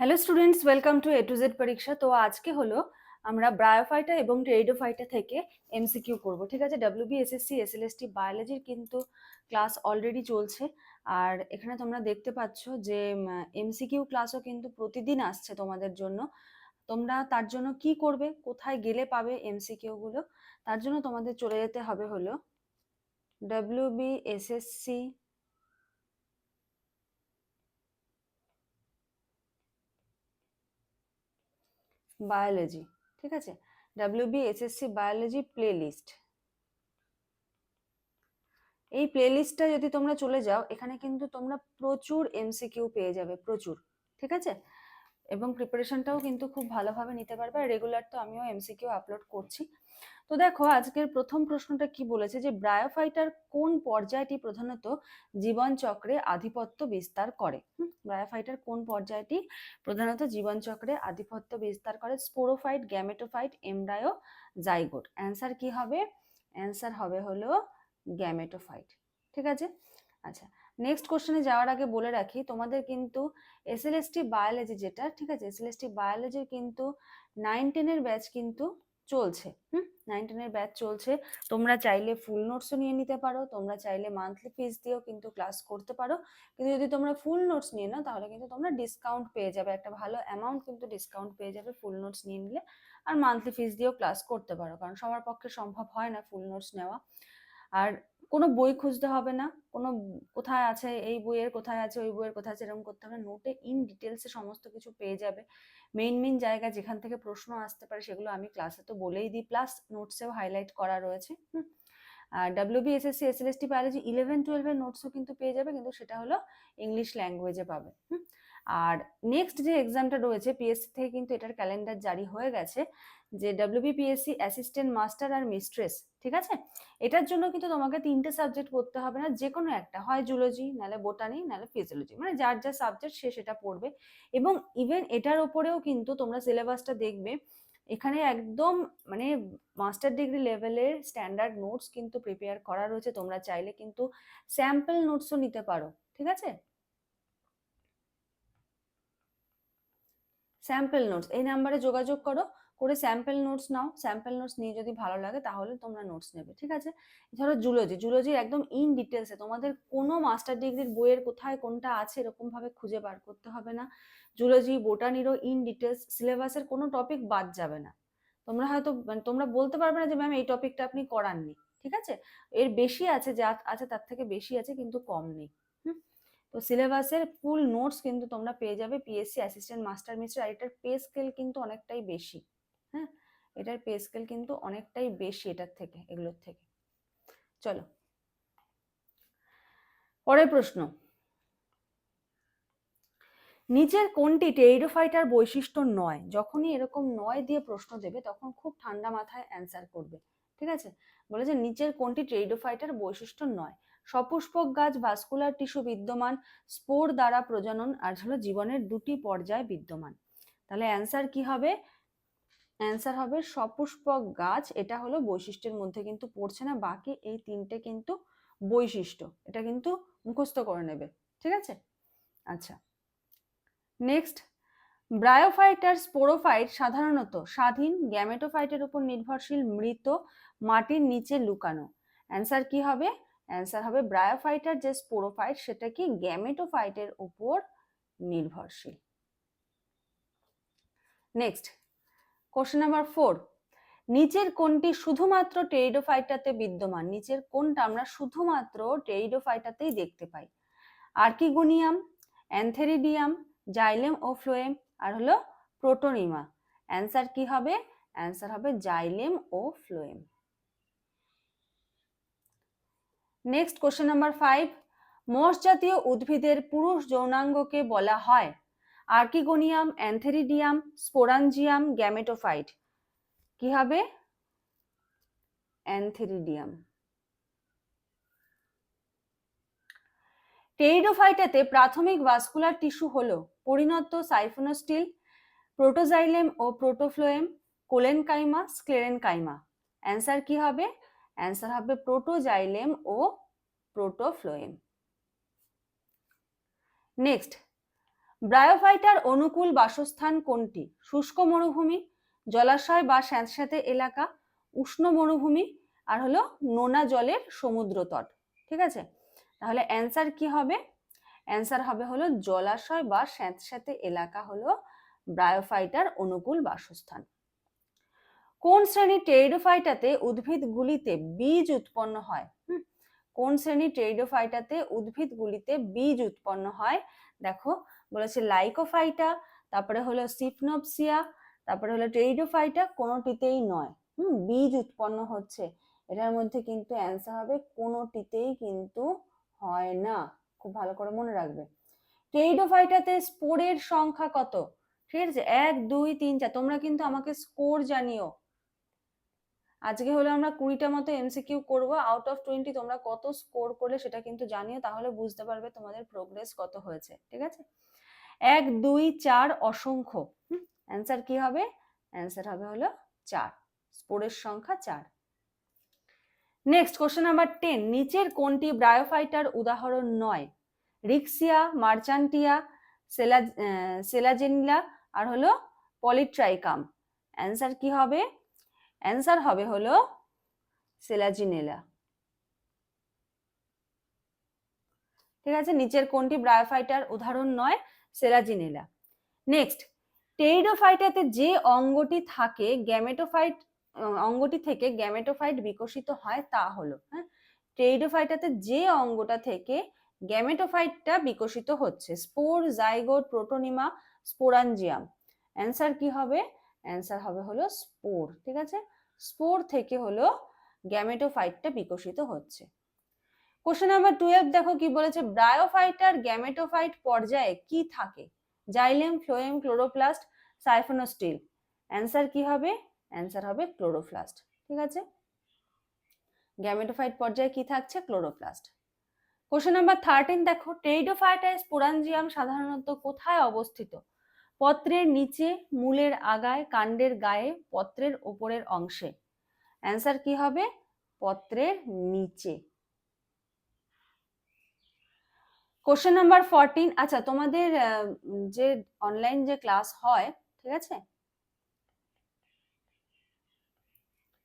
Hello students welcome to A to Z পরীক্ষা তো আজকে হলো আমরা ব্রায়োফাইটা এবং টেরিডোফাইটা থেকে এমসিকিউ করব। ঠিক আছে? ডাব্লিউবি এসএসসি এসএলএসটি বায়োলজির কিন্তু ক্লাস অলরেডি চলছে। আর এখানে তোমরা দেখতে পাচ্ছ যে এমসিকিউ ক্লাসও কিন্তু প্রতিদিন আসছে তোমাদের জন্য। তোমরা তার জন্য কি করবে? কোথায় গেলে পাবে এমসিকিউগুলো তার জন্য তোমাদের চলে যেতে হবে হলো ডাব্লিউবি এসএসসি বায়োলজি ঠিক আছে? WB SSC biology playlist এই প্লে লিস্টটা যদি তোমরা চলে যাও, এখানে কিন্তু তোমরা প্রচুর এমসিকিউ পেয়ে যাবে, প্রচুর, ঠিক আছে? এবং প্রিপারেশনটাও কিন্তু খুব ভালোভাবে নিতে পারবে। আর রেগুলার তো আমিও এমসিকিউ আপলোড করছি। তো দেখো, আজকের প্রথম প্রশ্নটা কি বলেছে যে ব্রায়োফাইটার কোন পর্যায়টি প্রধানত জীবন চক্রে আধিপত্য বিস্তার করে? ব্রায়োফাইটার কোন পর্যায়টি প্রধানত জীবন চক্রে আধিপত্য বিস্তার করে? Sporophyte gametophyte embryo zygote answer কি হবে? অ্যান্সার হবে হলো গ্যামেটোফাইট ঠিক আছে? আচ্ছা নেক্সট কোশ্চেনে যাওয়ার আগে বলে রাখি, তোমাদের কিন্তু এসএলএসটি বায়োলজি যেটা, ঠিক আছে? এসএলএসটি বায়োলজির কিন্তু নাইন টেনের ব্যাচ কিন্তু চলছে, হুম? নাইন টেনের ব্যাচ চলছে। তোমরা চাইলে ফুল নোটসও নিয়ে নিতে পারো, তোমরা চাইলে মান্থলি ফিস দিয়েও কিন্তু ক্লাস করতে পারো। কিন্তু যদি তোমরা ফুল নোটস নিয়ে নাও, তাহলে কিন্তু তোমরা ডিসকাউন্ট পেয়ে যাবে। একটা ভালো অ্যামাউন্ট কিন্তু ডিসকাউন্ট পেয়ে যাবে ফুল নোটস নিয়ে নিলে। আর মান্থলি ফিস দিয়েও ক্লাস করতে পারো, কারণ সবার পক্ষে সম্ভব হয় না ফুল নোটস নেওয়া। আর কোনো বই খুঁজতে হবে না। কোনো কোথায় আছে এই বইয়ের, কোথায় আছে ওই বইয়ের, কোথায় আছে এরকম করতে হবে নোটে ইন ডিটেলসে সমস্ত কিছু পেয়ে যাবে। মেইন মেইন জায়গা যেখান থেকে প্রশ্ন আসতে পারে সেগুলো আমি ক্লাসে তো বলেই দিই। প্লাস নোটসেও হাইলাইট করা রয়েছে। আর WB SSC SLST biology eleven টুয়েলভের নোটসও কিন্তু পেয়ে যাবে, কিন্তু সেটা হলো ইংলিশ ল্যাঙ্গুয়েজে পাবে। আর নেক্সট যে এক্সামটা রয়েছে পিএসসি থেকে কিন্তু এটার ক্যালেন্ডার জারি হয়ে গেছে, যে ডাব্লিউবিপিএসসি অ্যাসিস্ট্যান্ট মাস্টার আর মিস্ট্রেস ঠিক আছে? এটার জন্য কিন্তু তোমাকে তিনটে সাবজেক্ট পড়তে হবে না যে কোনো একটা। হয় জুলজি নাহলে বোটানি নাহলে ফিজিওলজি মানে যার যা সাবজেক্ট সে সেটা পড়বে। এবং ইভেন এটার ওপরেও কিন্তু তোমরা সিলেবাসটা দেখবে, এখানে একদম মানে মাস্টার ডিগ্রি লেভেলের স্ট্যান্ডার্ড নোটস কিন্তু প্রিপেয়ার করা রয়েছে, তোমরা চাইলে কিন্তু স্যাম্পল নোটসও নিতে পারো, ঠিক আছে? স্যাম্পল নোটস এই নাম্বারে যোগাযোগ করো, করে স্যাম্পল নোটস নাও স্যাম্পল নোটস নিয়ে যদি ভালো লাগে তাহলে তোমরা নোটস নেবে, ঠিক আছে? ধরো জুলজি জুলজির একদম ইন ডিটেলসে তোমাদের কোনো মাস্টার ডিগ্রির বইয়ের কোথায় কোনটা আছে এরকমভাবে খুঁজে বার করতে হবে না। জুলজি বোটানিরও ইন ডিটেলস সিলেবাসের কোনো টপিক বাদ যাবে না। তোমরা হয়তো মানে তোমরা বলতে পারবে না যে ম্যাম এই টপিকটা আপনি করাননি, ঠিক আছে? এর বেশি আছে, যা আছে তার থেকে বেশি আছে, কিন্তু কম নেই। তো সিলেবাসের ফুল নোটস কিন্তু তোমরা পেয়ে যাবে। পিএসসি অ্যাসিস্ট্যান্ট মাস্টার মিস্টার আর এটার পে স্কেল কিন্তু অনেকটাই বেশি। হ্যাঁ? এটার পে স্কেল কিন্তু অনেকটাই বেশি এটার থেকে, এগুলোর থেকে। চলো। পরের প্রশ্ন। নিচের কোনটি টেরিডোফাইটার বৈশিষ্ট্য নয়? যখনই এরকম নয় দিয়ে প্রশ্ন দেবে, তখন খুব ঠান্ডা মাথায় অ্যান্সার করবে। ঠিক আছে? বলে যে নিচের কোনটি টেরিডোফাইটার বৈশিষ্ট্য নয়? সপুষ্পক গাছ ভাস্কুলার টিস্যু বিদ্যমান স্পোর দ্বারা প্রজনন আর হলো জীবনের দুটি পর্যায় বিদ্যমান। তাহলে অ্যান্সার কি হবে? অ্যান্সার হবে সপুষ্পক গাছ, এটা হলো বৈশিষ্ট্যের মধ্যে কিন্তু পড়ছে না, বাকি এই তিনটে কিন্তু বৈশিষ্ট্য, এটা কিন্তু মুখস্থ করে নেবে, ঠিক আছে? আচ্ছা নেক্সট ব্রায়োফাইট আর স্পোরোফাইট সাধারণত স্বাধীন গ্যামেটোফাইটের উপর নির্ভরশীল মৃত মাটির নিচে লুকানো। অ্যান্সার কি হবে? অ্যান্সার হবে ব্রায়োফাইটার যে স্পোরোফাইট সেটা কি গ্যামেটোফাইটের উপর নির্ভরশীল। নেক্সট কোশ্চেন নাম্বার ফোর নিচের কোনটি শুধুমাত্র টেরিডোফাইটাতে বিদ্যমান? নিচের কোনটা আমরা শুধুমাত্র টেরিডোফাইটাতেই দেখতে পাই? আর্কিগোনিয়াম অ্যান্থেরিডিয়াম জাইলেম ও ফ্লোয়েম আর হলো প্রোটোনিমা অ্যান্সার কি হবে? অ্যান্সার হবে জাইলেম ও phloem next question number five মোষ জাতীয় উদ্ভিদের পুরুষ যৌনাঙ্গকে বলা হয়। Archegonium, antheridium sporangium gametophyte. কি হবে? অ্যান্থেরিডিয়াম। টেরিডোফাইটাতে প্রাথমিক ভাস্কুলার টিস্যু হল পরিণত সাইফোনোস্টিল, প্রোটোজাইলেম ও প্রোটোফ্লোয়েম, কোলেনকাইমা, স্ক্লেরেনকাইমা। অ্যান্সার কি হবে? অ্যান্সার হবে প্রোটোজাইলেম ও প্রোটোফ্লোয়েম নেক্সট ব্রায়োফাইটার অনুকূল বাসস্থান কোনটি? শুষ্ক মরুভূমি, জলাশয় বা স্যাঁতস্যাঁতে এলাকা, উষ্ণ মরুভূমি, আর হলো নোনা জলের সমুদ্র তট। ঠিক আছে? তাহলে অ্যান্সার কি হবে? অ্যান্সার হবে হলো জলাশয় বা স্যাঁতস্যাঁতে এলাকা হলো ব্রায়োফাইটার অনুকূল বাসস্থান। কোন শ্রেণির টেরিডোফাইটাতে উদ্ভিদগুলিতে বীজ উৎপন্ন হয়? কোন শ্রেণির টেরিডোফাইটাতে উদ্ভিদগুলিতে বীজ উৎপন্ন হয়? দেখো, বলেছে লাইকোফাইটা, তারপরে হলো সিফনোপসিয়া, তারপরে হলো টেরিডোফাইটা, কোনোটিতেই নয়। হুম, বীজ উৎপন্ন হচ্ছে। এটার মধ্যে কিন্তু অ্যান্সার হবে, কোনোটিতেই কিন্তু হয় না। খুব ভালো করে মনে রাখবে। টেরিডোফাইটাতে স্পোরের সংখ্যা কত? ঠিক আছে, এক, দুই, তিন, চার, তোমরা কিন্তু আমাকে স্কোর জানিও। আজকে হলো আমরা কুড়িটা মতো এমসিকিউ করব। আউট অফ টোয়েন্টি তোমরা কত স্কোর করলে সেটা কিন্তু জানিও, তাহলে বুঝতে পারবে তোমাদের প্রোগ্রেস কত হয়েছে, ঠিক আছে? এক, দুই, চার অসংখ্য। অ্যান্সার কি হবে? অ্যান্সার হবে হলো চার। স্পোরের সংখ্যা চার। নেক্সট কোশ্চেন নাম্বার টেন নিচের কোনটি ব্রায়োফাইটার উদাহরণ নয়? রিক্সিয়া মার্চান্টিয়া সেলা সেলাজেনিলা আর হলো পলিট্রাইকাম অ্যান্সার কি হবে? অ্যান্সার হবে হলো সেলাজিনেলা ঠিক আছে, নিচের কোনটি ব্রায়োফাইটার উদাহরণ নয়? সেলাজিনেলা নেক্সট টেরিডোফাইটাতে যে অঙ্গটি থাকে গ্যামেটোফাইট অঙ্গটি থেকে গ্যামেটোফাইট বিকশিত হয় তা হলো হ্যাঁ? টেরিডোফাইটাতে যে অঙ্গটা থেকে গ্যামেটোফাইটটা বিকশিত হচ্ছে spore zygote protonema sporangium answer কি হবে? অ্যান্সার হবে হলো স্পোর ঠিক আছে? স্পোর থেকে হলো গ্যামেটোফাইটটা বিকশিত হচ্ছে। কোশ্চেন নাম্বার টুয়েলভ দেখো কি বলেছে ব্রায়োফাইটার গ্যামেটোফাইট পর্যায়ে কি থাকে? Xylem phloem chloroplast siphonostele answer কি হবে? অ্যান্সার হবে ক্লোরোপ্লাস্ট ঠিক আছে? গ্যামেটোফাইট পর্যায়ে কি থাকছে? ক্লোরোপ্লাস্ট কোশ্চেন নাম্বার থার্টিন দেখো টেরিডোফাইটাস পোরাঞ্জিয়াম সাধারণত কোথায় অবস্থিত? পত্রের নিচে মূলের আগায় কাণ্ডের গায়ে পত্রের ওপরের অংশে। অ্যান্সার কি হবে? পত্রের নিচে। কোশ্চেন নাম্বার ফোরটিন আচ্ছা তোমাদের যে অনলাইন যে ক্লাস হয়, ঠিক আছে?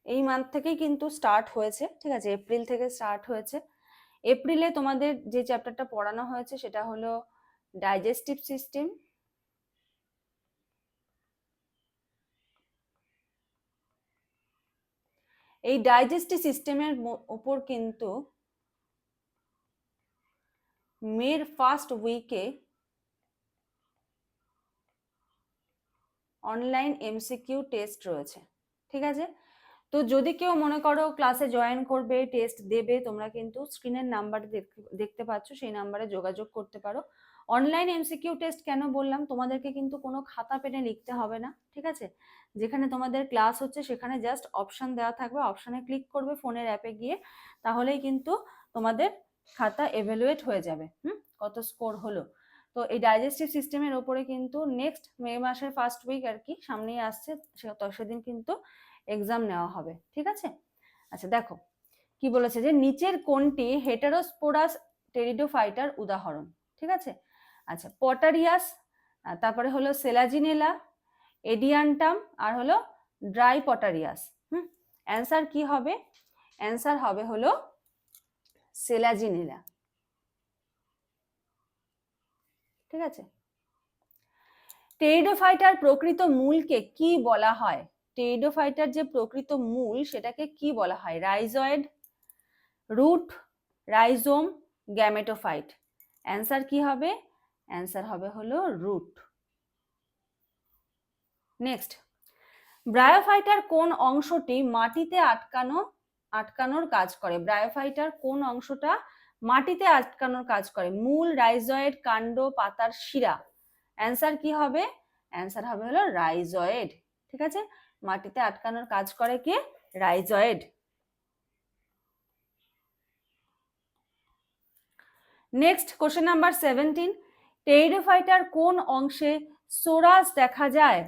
এই মান্থ থেকেই কিন্তু স্টার্ট হয়েছে, ঠিক আছে? এপ্রিল থেকে স্টার্ট হয়েছে। এপ্রিলে তোমাদের যে চ্যাপ্টারটা পড়ানো হয়েছে, সেটা হলো ডাইজেস্টিভ সিস্টেম এই ডাইজেস্টিভ সিস্টেমের উপর কিন্তু মের ফার্স্ট উইকে অনলাইন এমসিকিউ টেস্ট রয়েছে, ঠিক আছে? তো যদি কেউ মনে করো ক্লাসে জয়েন করবে টেস্ট দেবে, তোমরা কিন্তু স্ক্রিনের নাম্বার দেখতে পাচ্ছ, সেই নাম্বারে যোগাযোগ করতে পারো। অনলাইন এমসিকিউ টেস্ট কেন বললাম? তোমাদেরকে কিন্তু কোনো খাতা পেনে লিখতে হবে না, ঠিক আছে? যেখানে তোমাদের ক্লাস হচ্ছে, সেখানে জাস্ট অপশান দেওয়া থাকবে। অপশানে ক্লিক করবে ফোনের অ্যাপে গিয়ে, তাহলেই কিন্তু তোমাদের খাতা এভ্যালুয়েট হয়ে যাবে। হুম? কত স্কোর হলো? তো এই ডাইজেস্টিভ সিস্টেমের ওপরে কিন্তু নেক্সট মে মাসের ফার্স্ট উইক আর কি, সামনেই আসছে সেদিন কিন্তু এক্সাম নেওয়া হবে, ঠিক আছে? আচ্ছা দেখো, কি বলেছে যে, নিচের কোনটি হেটারোস্পোরাস টেরিডোফাইটার উদাহরণ, ঠিক আছে? আচ্ছা পটারিয়াস তারপরে হলো সেলাজিনেলা, এডিয়ান্টাম, আর হলো ড্রাই পটারিয়াস। হুম, অ্যান্সার কি হবে? অ্যান্সার হবে হলো সেলাজিনেলা। ঠিক আছে? টেরিডোফাইটার প্রকৃত মূলকে কি বলা হয়? টেরিডোফাইটার যে প্রকৃত মূল, সেটাকে কি বলা হয়? Rhizoid root, rhizome, gametophyte. Answer কি হবে? অ্যান্সার হবে হলো রুট নেক্সট ব্রায়োফাইটার কোন অংশটি মাটিতে আটকানো, আটকানোর কাজ করে? ব্রায়োফাইটার কোন অংশটা মাটিতে আটকানোর কাজ করে? মূল রাইজয়েড কাণ্ড, পাতার শিরা। অ্যান্সার কি হবে? অ্যান্সার হবে হলো রাইজয়েড ঠিক আছে? মাটিতে আটকানোর কাজ করে কে? Rhizoid next question number seventeen টেরিডোফাইটার কোন অংশে সোরাস দেখা যায়?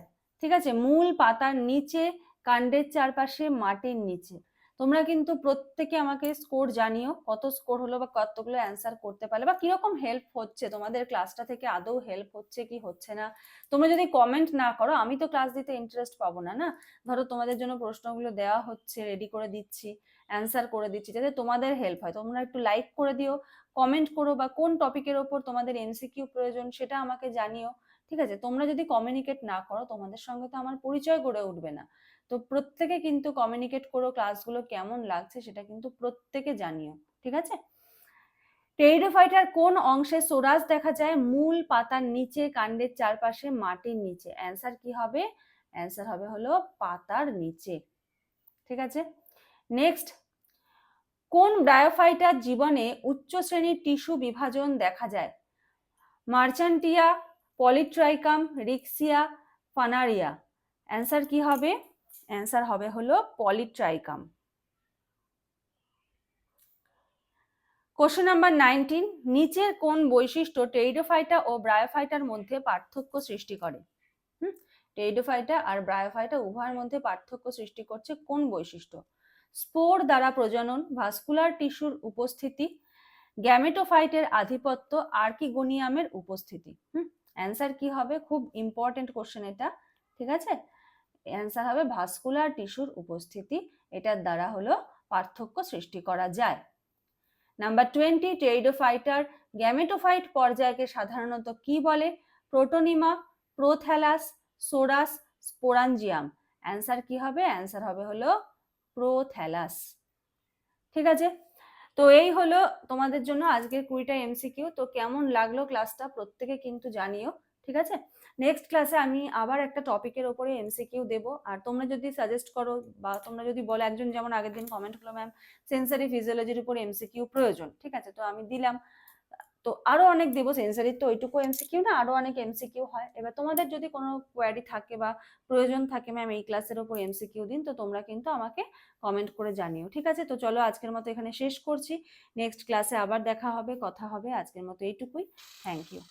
ঠিক আছে, মূল পাতার নিচে, কাণ্ডের চারপাশে, মাটির নিচে। তোমরা কিন্তু প্রত্যেকে আমাকে স্কোর জানিও, কত স্কোর হলো বা কতগুলো অ্যান্সার করতে পারলে বা কীরকম হেল্প হচ্ছে? তোমাদের ক্লাসটা থেকে আদৌ হেল্প হচ্ছে কি হচ্ছে না? তোমরা যদি কমেন্ট না করো, আমি তো ক্লাস দিতে ইন্টারেস্ট পাবো না না? ধরো তোমাদের জন্য প্রশ্নগুলো দেওয়া হচ্ছে রেডি করে দিচ্ছি, অ্যান্সার করে দিচ্ছি, যাতে তোমাদের হেল্প হয়। তোমরা একটু লাইক করে দিও কমেন্ট করো বা কোন টপিকের ওপর তোমাদের এমসিকিউ প্রয়োজন সেটা আমাকে জানিও, ঠিক আছে? তোমরা যদি কমিউনিকেট না করো, তোমাদের সঙ্গে তো আমার পরিচয় গড়ে উঠবে না। তো প্রত্যেকে কিন্তু কমিউনিকেট করো ক্লাসগুলো কেমন লাগছে সেটা কিন্তু প্রত্যেকে জানিও, ঠিক আছে? টেরিডোফাইটার কোন অংশে সোরাস দেখা যায়? মূল পাতার নিচে, কাণ্ডের চারপাশে, মাটির নিচে। অ্যান্সার কি হবে? অ্যান্সার হবে হলো পাতার নিচে, ঠিক আছে? নেক্সট কোন ব্রায়োফাইটার জীবনে উচ্চ শ্রেণির টিস্যু বিভাজন দেখা যায়? মার্চান্টিয়া, পলিট্রাইকাম, রিক্সিয়া, ফানারিয়া। অ্যান্সার কি হবে? অ্যান্সার হবে হলো পলিট্রাইকাম। কোশ্চেন নাম্বার নাইনটিন, নিচের কোন বৈশিষ্ট্য টেরিডোফাইটা ও ব্রায়োফাইটার মধ্যে পার্থক্য সৃষ্টি করে? হুম? টেরিডোফাইটা আর ব্রায়োফাইটা উভয়ের মধ্যে পার্থক্য সৃষ্টি করছে কোন বৈশিষ্ট্য? স্পোর দ্বারা প্রজনন, ভাস্কুলার টিস্যুর উপস্থিতি, গ্যামেটোফাইটের আধিপত্য, আর্কিগোনিয়ামের উপস্থিতি। হুম, অ্যান্সার কি হবে? খুব ইম্পর্টেন্ট কোশ্চেন এটা, ঠিক আছে? অ্যান্সার হবে ভাস্কুলার টিস্যুর উপস্থিতি, এটার দ্বারা হলো পার্থক্য সৃষ্টি করা যায়। নাম্বার টোয়েন্টি, টেরিডোফাইটার, গ্যামেটোফাইট পর্যায়কে সাধারণত কি বলে? Protonema, prothallus, sorus, sporangium. Answer কি হবে? অ্যান্সার হবে হলো প্রোথ্যালাস। ঠিক আছে? তো এই হলো তোমাদের জন্য আজকের কুড়িটা এমসিকিউ তো কেমন লাগল ক্লাসটা প্রত্যেকে কিন্তু জানিও, ঠিক আছে? নেক্সট ক্লাসে আমি আবার একটা টপিকের ওপরে এমসিকিউ দেবো। আর তোমরা যদি সাজেস্ট করো বা তোমরা যদি বলো, একজন যেমন আগের দিন কমেন্ট করল ম্যাম সেন্সারি ফিজিওলজির উপর এমসিকিউ প্রয়োজন। ঠিক আছে? তো আমি দিলাম। তো আরও অনেক দেবো সেন্সারির তো ওইটুকু এমসিকিউ না, আরও অনেক এমসিকিউ হয়। এবার তোমাদের যদি কোনো কোয়ারি থাকে বা প্রয়োজন থাকে ম্যাম এই ক্লাসের ওপর এমসিকিউ দিন, তো তোমরা কিন্তু আমাকে কমেন্ট করে জানিও। ঠিক আছে? তো চলো আজকের মতো এখানে শেষ করছি। নেক্সট ক্লাসে আবার দেখা হবে, কথা হবে। আজকের মতো এইটুকুই। Thank you